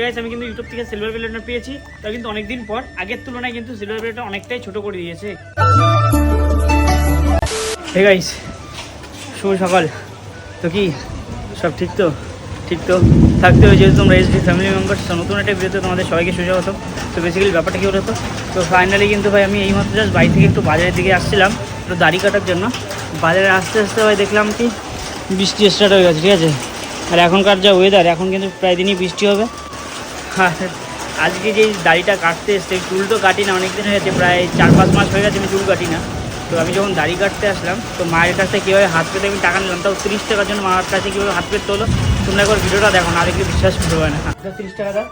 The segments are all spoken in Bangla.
গাইস আমি কিন্তু ইউটিউব থেকে সিলভার প্লেটটা পেয়েছি। তা কিন্তু অনেকদিন পর। আগের তুলনায় কিন্তু সিলভার প্লেটটা অনেকটাই ছোট করে দিয়েছে। হে গাইস শুভ সকাল। তো কি, সব ঠিক তো? ঠিক তো? থাকতে হবে যেহেতু তোমরা এসডি ফ্যামিলি মেম্বার্স তো নতুন একটা ভিডিওতে তোমাদের সবাইকে সুস্বাগত। তো বেসিক্যালি ব্যাপারটা কী হতো তো ফাইনালি কিন্তু ভাই, আমি এই মাত্র জাস্ট বাড়ি থেকে একটু বাজারের দিকে আসছিলাম, একটু দাড়ি কাটার জন্য। বাজারে আসতে আসতে ভাই, দেখলাম কি, বৃষ্টি স্টার্ট হয়ে গেছে, ঠিক আছে? আর এখনকার যা ওয়েদার এখন কিন্তু প্রায় দিনই বৃষ্টি হবে। আর আজকে যেই দাড়িটা কাটতে এসছে চুল তো কাটি না অনেক দিন হয়ে গেছে, প্রায় চার পাঁচ মাস হয়ে গেছে আমি চুল কাটি না তো আমি যখন দাড়ি কাটতে আসলাম, তো মায়ের কাছ কীভাবে হাত পেতে আমি টাকা নিলাম, তাও তিরিশ টাকার জন্য মায়ের কাছে কীভাবে হাত পেতে হলো, তোমরা একবার ভিডিওটা দেখো, না একটু বিশ্বাস করবে না। তিরিশ টাকা দাও।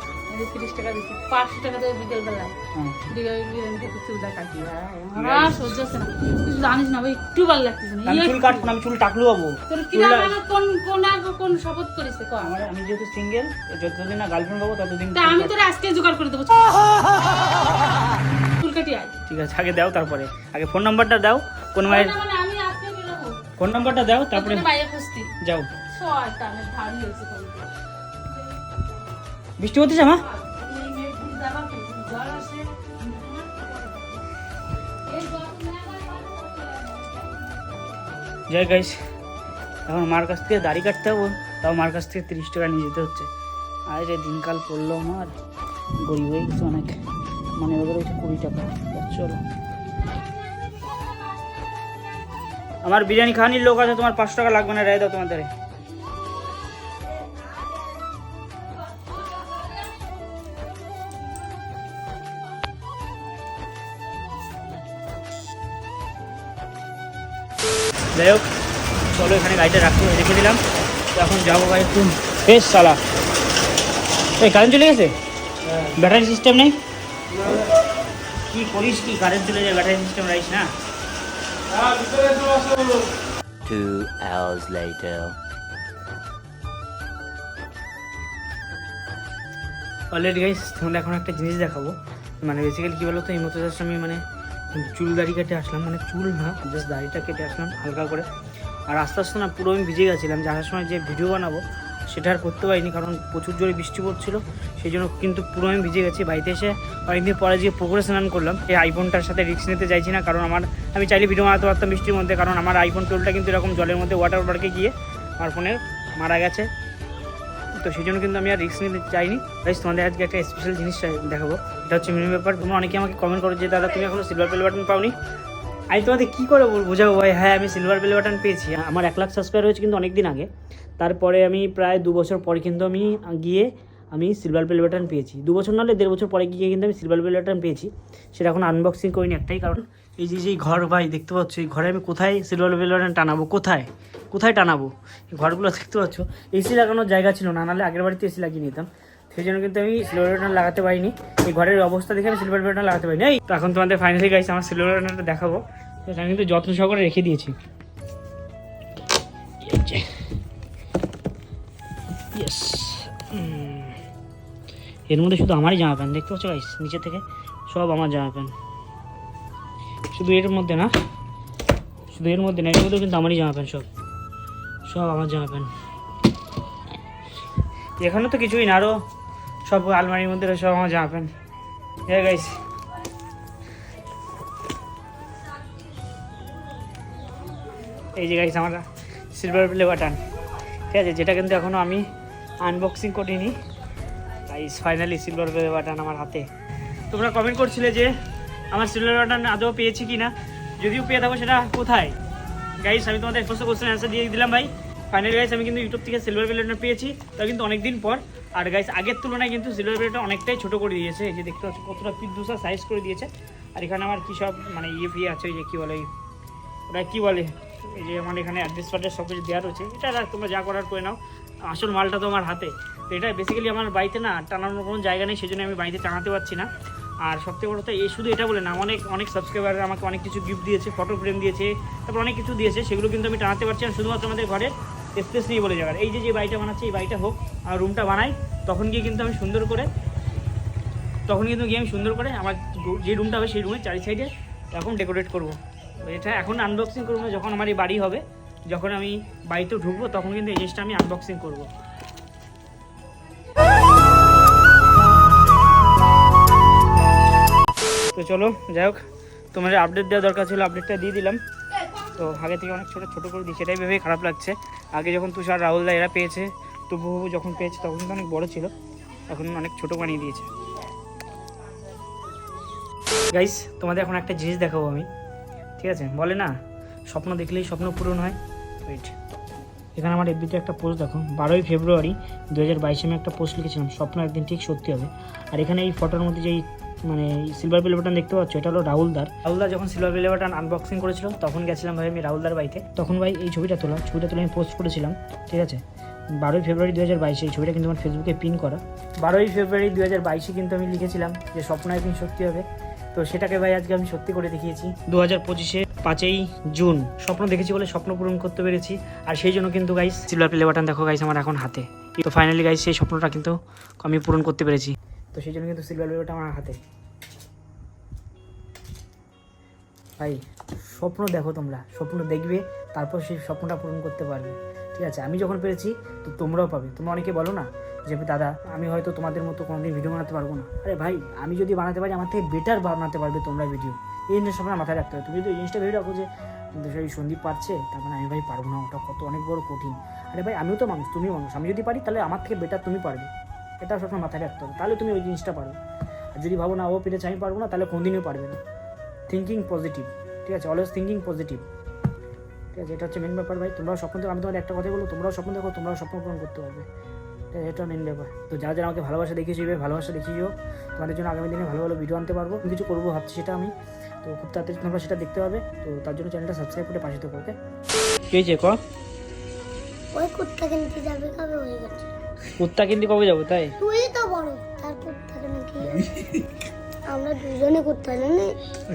তিরিশ টাকা দিচ্ছি পাঁচশো টাকা দেবো বিকেল বেলায় হ্যাঁ। বিকেল বিকেল থেকে চুলটা কাটি আর সহ্য হচ্ছে না। তুই জানিস না ভাই একটু ভালো লাগতেছে না। আমি চুল কাটবো না আমি চুল টাকলু হব। তোর কিনা কোন কোন কোন শপথ করিস ক আমার আমি যেহেতু সিঙ্গেল যতদিন না গার্লফ্রেন্ড পাবো ততদিন তা আমি তোর আজকে জোগাড় করে দেবো। চুল কাটি আয়। ঠিক আছে আগে দাও তারপরে। আগে ফোন নাম্বারটা দাও কোন মায়ের আমি আজকে ফোন নাম্বারটা দাও তারপরে যাও। শয়তানের ভারী হয়েছে বৃষ্টি হতেছে মা? জয় গাইস এখন মার কাছ থেকে দাড়ি কাটতে হব, তাও মার কাছ থেকে তিরিশ টাকা নিয়ে যেতে হচ্ছে। আর যে দিনকাল পড়ল আমার, গরিব হয়ে গেছে অনেক। মানে ওদের হচ্ছে কুড়ি টাকা চলো। আমার বিরিয়ানি খাওয়ানির লোক আছে, তোমার পাঁচশো টাকা লাগবে না রেয় দাও তোমাদের। যাই হোক চলো এখানে গাড়িটা রাখতে রেখে দিলাম। তো এখন যাব ভাই একটু। বেশ সালা এই কারেন্ট চলে গেছে? ব্যাটারি সিস্টেম নেই? কি করিস কি? কারেন্ট চলে যায় ব্যাটারি সিস্টেম রাখিস না। Two hours later. Already guys তোমাদের এখন একটা জিনিস দেখাবো। মানে বেসিক্যালি কী বলো তো এই মতো আমি মানে চুল দাড়ি কেটে আসলাম মানে চুল না জাস্ট দাড়িটা কেটে আসলাম হালকা করে। আর আস্তে আস্তে না পুরো আমি ভিজে গেছিলাম, যে আসার সময় যে ভিডিও বানাবো, সেটা আর করতে পারিনি, কারণ প্রচুর জোরে বৃষ্টি পড়ছিল, সেই জন্য কিন্তু পুরো আমি ভিজে গেছি। বাড়িতে এসে অনেকদিন পরে যে পুকুরে স্নান করলাম, এই আইফোনটার সাথে রিস্ক নিতে চাইছি না, কারণ আমার, আমি চাইলে ভিডিও বানাতে পারতাম বৃষ্টির মধ্যে, কারণ আমার আইফোন টুলটা কিন্তু এরকম জলের মধ্যে ওয়াটার পার্কে গিয়ে আমার ফোনে মারা গেছে। তো সেই জন্য কিন্তু আমি আর রিস্ক নিতে চাইনি। তাই তোমাদের আজকে একটা স্পেশাল জিনিস দেখাবো। এটা হচ্ছে মিনি ব্যাপার। তোমরা অনেকে আমাকে কমেন্ট করো যে, দাদা, তুমি এখনও সিলভার প্লে বাটন পাওনি? আমি তোমাদের কী করে বল- বোঝাবো ভাই? হ্যাঁ আমি সিলভার প্লে বাটন পেয়েছি। আমার এক লাখ সাবস্ক্রাইব হয়েছে কিন্তু অনেক দিন আগে। তারপরে আমি প্রায় দু বছর পরে কিন্তু আমি গিয়ে আমি সিলভার প্লে বাটন পেয়েছি। দু বছর নাহলে দেড় বছর পরে গিয়ে কিন্তু আমি সিলভার প্লে বাটন পেয়েছি। সেটা এখন আনবক্সিং করিনি একটাই কারণ। এই যে যে ঘর ভাই, দেখতে পাচ্ছ? এই ঘরে আমি কোথায় সিলভার প্লে বাটন টানাবো? কোথায়? কোথায় টানাবো? ঘরগুলো দেখতে পাচ্ছ। এসি লাগানোর জায়গা ছিল না, নাহলে আগের বাড়িতে এসি লাগিয়ে নিতাম। সেই জন্য কিন্তু আমি সিলভার বাটন লাগাতে পারিনি। এই ঘরের অবস্থা দেখে আমি সিলভার বাটন লাগাতে পারিনি। এই, তো এখন তোমাদের ফাইনালি গাইছে আমার সিলভার বাটনটা দেখাবো। সেটা আমি কিন্তু যত্ন সহকারে রেখে দিয়েছি। এর মধ্যে শুধু আমারই জামা প্যান্ট, দেখতে পাচ্ছ গাইস নিচে থেকে সব আমার জামা প্যান্ট। শুধু এর মধ্যে না, শুধু এর মধ্যে না, এর মধ্যে কিন্তু আমারই জামা প্যান্ট সব। সব আমার জামা প্যান্ট। এখানে তো কিছুই না আরও সব আলমারির মধ্যে সব আমার জামা প্যান্ট। হ্যাঁ গাইস এই যে গাইস আমার সিলভার প্লে বাটন ঠিক আছে, যেটা কিন্তু এখনও আমি আনবক্সিং করিনি। Guys finally silver play button আমার হাতে। তোমরা কমেন্ট করছিলে যে আমার সিলভার বাটন আদৌ পেয়েছি কি না যদিও পেয়ে থাকো, সেটা কোথায়? গাইস আমি তোমাদের ফার্স্ট কোশ্চেন অ্যান্সার দিয়ে দিলাম ভাই। ফাইনালি গাইস আমি কিন্তু ইউটিউব থেকে সিলভার প্লেটটা পেয়েছি তা কিন্তু অনেক দিন পর। আর গাইস আগের তুলনায় কিন্তু সিলভার প্লেটটা অনেকটাই ছোট করে দিয়েছে। এই যে দেখতে পাচ্ছ, কতটা পিদ্দুসা সাইজ করে দিয়েছে। আর এখানে আমার কী সব মানে ইয়ে ফিয়ে আছে ওই যে কী বলে ওটা কী বলে, এই যে আমার এখানে অ্যাড্রেস ফাড্রেস সব কিছু দেওয়া রয়েছে। এটা তোমরা যা করার করে নাও। আসল মালটা তো আমার হাতে। তো এটা বেসিক্যালি আমার বাড়িতে না টানানোর কোনো জায়গা নেই, সেজন্য আমি বাড়িতে টানাতে পারছি না। আর সবথেকে বড় কথা এই শুধু এটা বলে না, অনেক অনেক সাবস্ক্রাইবার আমাকে অনেক কিছু গিফট দিয়েছে ফটো ফ্রেম দিয়েছে, তারপর অনেক কিছু দিয়েছে, সেগুলো কিন্তু আমি টানাতে পারছি না, শুধুমাত্র আমাদের ঘরের স্পেস নেই বলে জায়গার এই যে যে বাড়িটা বানাচ্ছে, এই বাড়িটা হোক, আর রুমটা বানাই, তখন গিয়ে কিন্তু আমি সুন্দর করে, তখন কিন্তু গিয়ে আমি সুন্দর করে আমার যে রুমটা হবে সেই রুমের চারি সাইডে এরকম ডেকোরেট করব। এটা এখন আনবক্সিং করব না, যখন আমার এই বাড়ি হবে, যখন আমি বাড়িতে ঢুকবো, তখন কিন্তু এই জিনিসটা আমি আনবক্সিং করব। চলো, যাই হোক, তোমাদের আপডেট দেওয়া দরকার ছিল আপডেটটা দিয়ে দিলাম। তো আগে থেকে অনেক ছোটো ছোটো করে দিই সেটাই ভেবেই খারাপ লাগছে। আগে যখন তুষার, রাহুল দা এরা পেয়েছে তবু যখন পেয়েছে, তখন তো অনেক বড় ছিল। এখন অনেক ছোটো বানিয়ে দিয়েছে। গাইস তোমাদের এখন একটা জিনিস দেখাবো আমি। ঠিক আছে? বলে না, স্বপ্ন দেখলেই স্বপ্ন পূরণ হয়। ওয়েট এখানে আমার এফবিতে একটা পোস্ট দেখো। বারোই ফেব্রুয়ারি দু হাজার বাইশে আমি একটা পোস্ট লিখেছিলাম, স্বপ্ন একদিন ঠিক সত্যি হবে। আর এখানে এই ফটোর মধ্যে যেই মানে সিলভার প্লে বাটন দেখতে পাচ্ছ, এটা হলো রাহুলদার রাহুলদার যখন সিলভার প্লে বাটন আনবক্সিং করেছিল, তখন গেছিলাম ভাই আমি রাহুলদার বাড়িতে। তখন ভাই এই ছবিটা তোলা, ছবিটা তুলে আমি পোস্ট করেছিলাম, ঠিক আছে? বারোই ফেব্রুয়ারি দু হাজার বাইশে এই ছবিটা কিন্তু আমার ফেসবুকে পিন করা। বারোই ফেব্রুয়ারি দু হাজার বাইশে কিন্তু আমি লিখেছিলাম যে স্বপ্ন একদিন সত্যি হবে। তো সেটাকে ভাই আজকে আমি সত্যি করে দেখিয়েছি। দু হাজার পঁচিশে পাঁচই জুন, স্বপ্ন দেখেছি বলে স্বপ্ন পূরণ করতে পেরেছি। আর সেই জন্য কিন্তু গাইস সিলভার প্লে বাটন দেখো গাইস আমার এখন হাতে। তো ফাইনালি গাইস সেই স্বপ্নটা কিন্তু আমি পূরণ করতে পেরেছি। তো সেই জন্য কিন্তু সিলভার বাটন আমার হাতে। ভাই, স্বপ্ন দেখো তোমরা, স্বপ্ন দেখবে, তারপর সেই স্বপ্নটা পূরণ করতে পারবে। ঠিক আছে, আমি যখন পেরেছি, তো তোমরাও পাবে। তোমরা অনেকে বলো না যে, দাদা, আমি হয়তো তোমাদের মতো কোনোদিন ভিডিও বানাতে পারব না। আরে ভাই, আমি যদি বানাতে পারি, আমার থেকে বেটার বানাতে পারবে তোমরা ভিডিও এই জিনিসটা সবসময় মাথায় রাখতে হবে। তুমি যদি জিনিসটা ভেবে রাখো যে সেই সন্দীপ পারছে, তার মানে আমি ভাই পারব না, ওটা কত অনেক বড় কঠিন। আরে ভাই, আমিও তো মানুষ, তুমিও মানুষ। আমি যদি পারি, তাহলে আমার থেকে বেটার তুমি পারবে। এটা সবসময় মাথায় রাখতে হবে। তাহলে তুমি ওই জিনিসটা পারবে আর যদি ভাবো না ও পেরেছে আমি পারব না তাহলে কোনদিনও পারবে না। থিঙ্কিং পজিটিভ ঠিক আছে? অলওয়েজ থিঙ্কিং পজিটিভ ঠিক আছে? এটা হচ্ছে মেন ব্যাপার ভাই। তোমরাও স্বপ্ন দেখো আমি তোমাদের একটা কথা বলব তোমরাও স্বপ্ন দেখো তোমরাও স্বপ্ন পূরণ করতে পারবে। ঠিক আছে, এটা মেন ব্যাপার। তো যারা যারা আমাকে ভালোবাসা দেখিয়েছো এবার ভালোবাসা দেখিয়েও তোমাদের জন্য আগামী দিনে ভালো ভালো ভিডিও আনতে পারব। আমি কিছু করব ভাবছি সেটা আমি। তো খুব তাড়াতাড়ি তোমরা সেটা দেখতে পাবে। তো তার জন্য চ্যানেলটা সাবস্ক্রাইব করে পাশে থাকো ওকে ক? ওই কুত্তা কিনতে যাবে কবে হয়ে গেছে? কুত্তা কিনতে কবে যাব তাই? তুই তো বড় তার কুত্তা কেন কি আমরা দুজনে কুত্তা জানি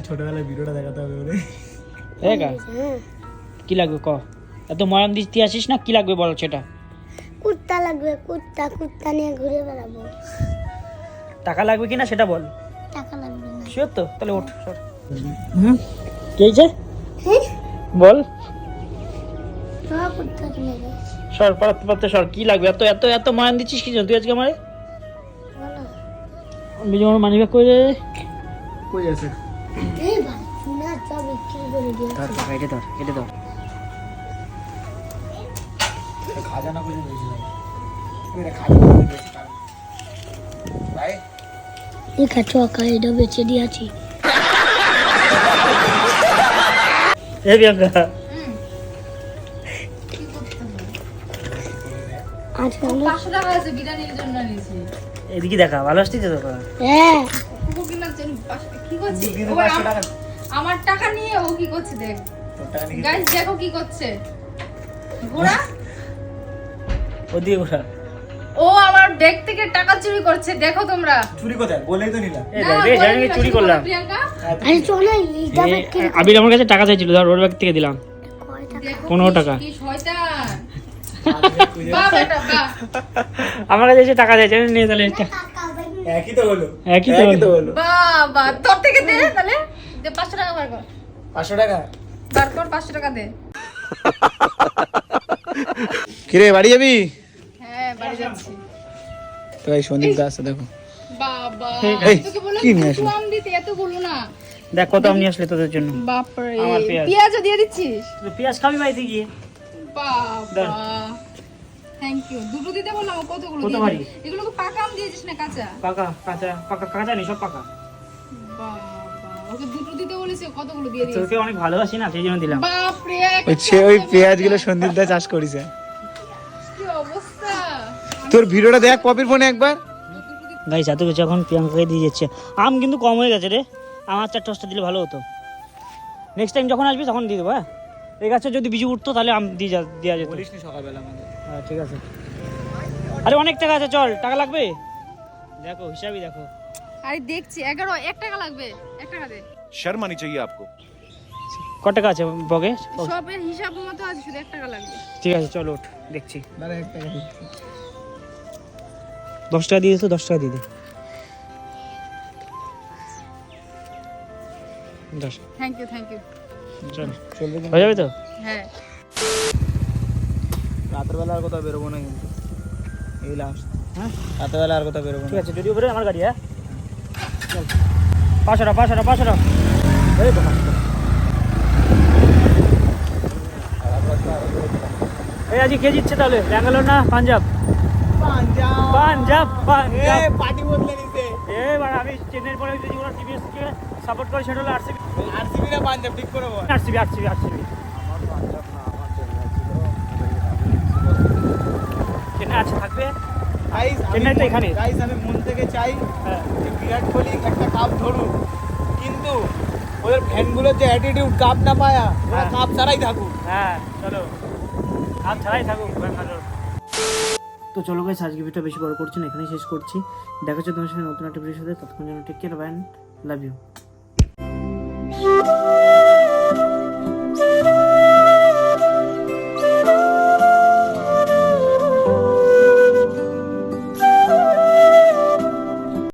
ছোটবেলায় ভিডিওটা দেখাতে হবে বলে হ্যাঁ কা? হ্যাঁ কি লাগবে ক? এত ময়াম দিতে আসিস না? কি লাগবে বলো সেটা? কুত্তা লাগবে কুত্তা কুত্তা নিয়ে ঘুরে বেড়াবো। টাকা লাগবে কিনা সেটা বল। টাকা লাগবে না। শিওর তো? তাহলে ওঠ সর। হুম? কি হ্যাঁ? বল। তোরা কুত্তা কিনে দে। সর পারতে পারতে সর কি লাগবে? এত এত এত ময়ান দিচ্ছিস কি জন্য? তুই আজকে আমারে? বলো বিজয় আমার মানি ব্যাগ করে দে কই আছে? এই ভাই না চা বিক্রি করে এটা খাজানা খাজানা ভাই? বেচে দিয়েছি এ বিয়াঙ্কা পাঁচশো টাকা আছে বিরিয়ানির জন্য নিয়েছি এদিকে দেখা ভালো আসছিস তো হ্যাঁ। কি আম- আমার টাকা নিয়ে ও কি করছে দেখ। তোর টাকা নিয়ে গাইস দেখো কি করছে। ঘোড়া? ওদিকে কোথা ও আমার ব্যাগ থেকে টাকা চুরি করছে দেখো তোমরা। চুরি কোথায়? বলেই তো নিলাম। দেখ না, চুরি করলাম। আরে চলো আবির আমার কাছে টাকা চাইছিল ধর ওর ব্যাগ থেকে দিলাম। কয় টাকা দেখো পনেরো টাকা। কি শয়তান। আমার কাছে এসে টাকা চাইছে নিয়ে তাহলে একই তো হলো। একই তো হলো। বাহ তোর থেকে দে তাহলে। দে পাঁচশো টাকা বার কর। পাঁচশো টাকা? বার কর পাঁচশো টাকা দে। কিরে বাড়ি যাবি? হ্যাঁ বাড়ি যাচ্ছি। তো এই সন্দীপ দাস দেখো। বাবা তোকে বললাম কি নিয়ে আসলি? আম দিতে এতগুলো না। দেখ কত আমি নিয়ে আসলে তোদের জন্য। বাপরে পেঁয়াজ। পেঁয়াজও দিয়ে দিচ্ছিস? পেঁয়াজ খাবি বাড়িতে গিয়ে? বাবা। থ্যাংক ইউ দুটো দিতে বললাম কতগুলো কত দিয়ে ভারী? এগুলো কি পাকা আম দিয়েছিস না কাঁচা? পাকা কাঁচা পাকা কাঁচা নেই সব পাকা। ওকে দুটো দিতে বলেছে কতগুলো দিয়ে দিয়েছে? তোকে অনেক ভালোবাসি না সেই জন্য দিলাম। ওই পেঁয়াজগুলো সন্দীপ দা চাষ করেছে। কি অবস্থা? তোর ভিডিওটা দেখ পপির ফোনে একবার। গাইস এত কিছু এখন প্রিয়াঙ্কাকে দিয়ে যাচ্ছে আম কিন্তু কম হয়ে গেছে রে। আমার চারটা দিলে ভালো হতো। নেক্সট টাইম যখন আসবি তখন দিয়ে দেবো হ্যাঁ? এই গাছে যদি বীজ উঠতো তাহলে আম দিয়ে যা দেওয়া যেত। বলিস সকালবেলা হ্যাঁ ঠিক আছে। আরে অনেক টাকা আছে চল টাকা লাগবে? দেখো হিসাবই দেখো। আরে দেখছি এগারো এক টাকা লাগবে এক টাকা দে। শর্মানি চাই আপকো। কত টাকা আছে বগে? সবের হিসাব মতো আছে শুধু এক টাকা লাগবে। ঠিক আছে চলো ওঠ দেখছি। দাঁড়া এক টাকা দশ টাকা দিয়ে দিস দশ টাকা দিয়ে দে। দশ। থ্যাংক ইউ থ্যাংক ইউ হয়ে যাবে তো? হ্যাঁ। রাতের আর কোথাও বেরোবো না কিন্তু। এই লাস্ট হ্যাঁ? রাতের বেলা আর কোথাও বেরোবো ঠিক আছে যদি উপরে আমার গাড়ি হ্যাঁ? চল। পাঁচশোটা পাঁচশোটা পাঁচশোটা এই তো এই আজকে কে জিতছে তাহলে? ব্যাঙ্গালোর না পাঞ্জাব? পাঞ্জাব। পাঞ্জাব পার্টি বদলে নিতে এবার আমি চেন্নাইয়ের পরে যদি ওরা টিভিএস কে সাপোর্ট করে সেটা হলো আরসিবি। আরসিবি না পাঞ্জাব ঠিক করে বল। আরসিবি আরসিবি আরসিবি। চেন্নাই আছে থাকবে? চেন্নাই তো এখানে। গাইস আমি মন থেকে চাই হ্যাঁ। যে বিরাট কোহলি একটা কাপ ধরুক। কিন্তু ওদের ফ্যানগুলোর যে অ্যাটিটিউড কাপ না পায়া ওরা হ্যাঁ। কাপ ছাড়াই থাকুক। হ্যাঁ চলো। হাত ছাড়াই থাকুক ব্যাঙ্গালোর তো চলো গাইস আজকে ভিডিওটা বেশি বড় করছি না এখানেই শেষ করছি। দেখা হচ্ছে তোমার সাথে নতুন একটা ভিডিওর সাথে। ততক্ষণ যেন টেক কেয়ার ব্যান লাভ ইউ 啊。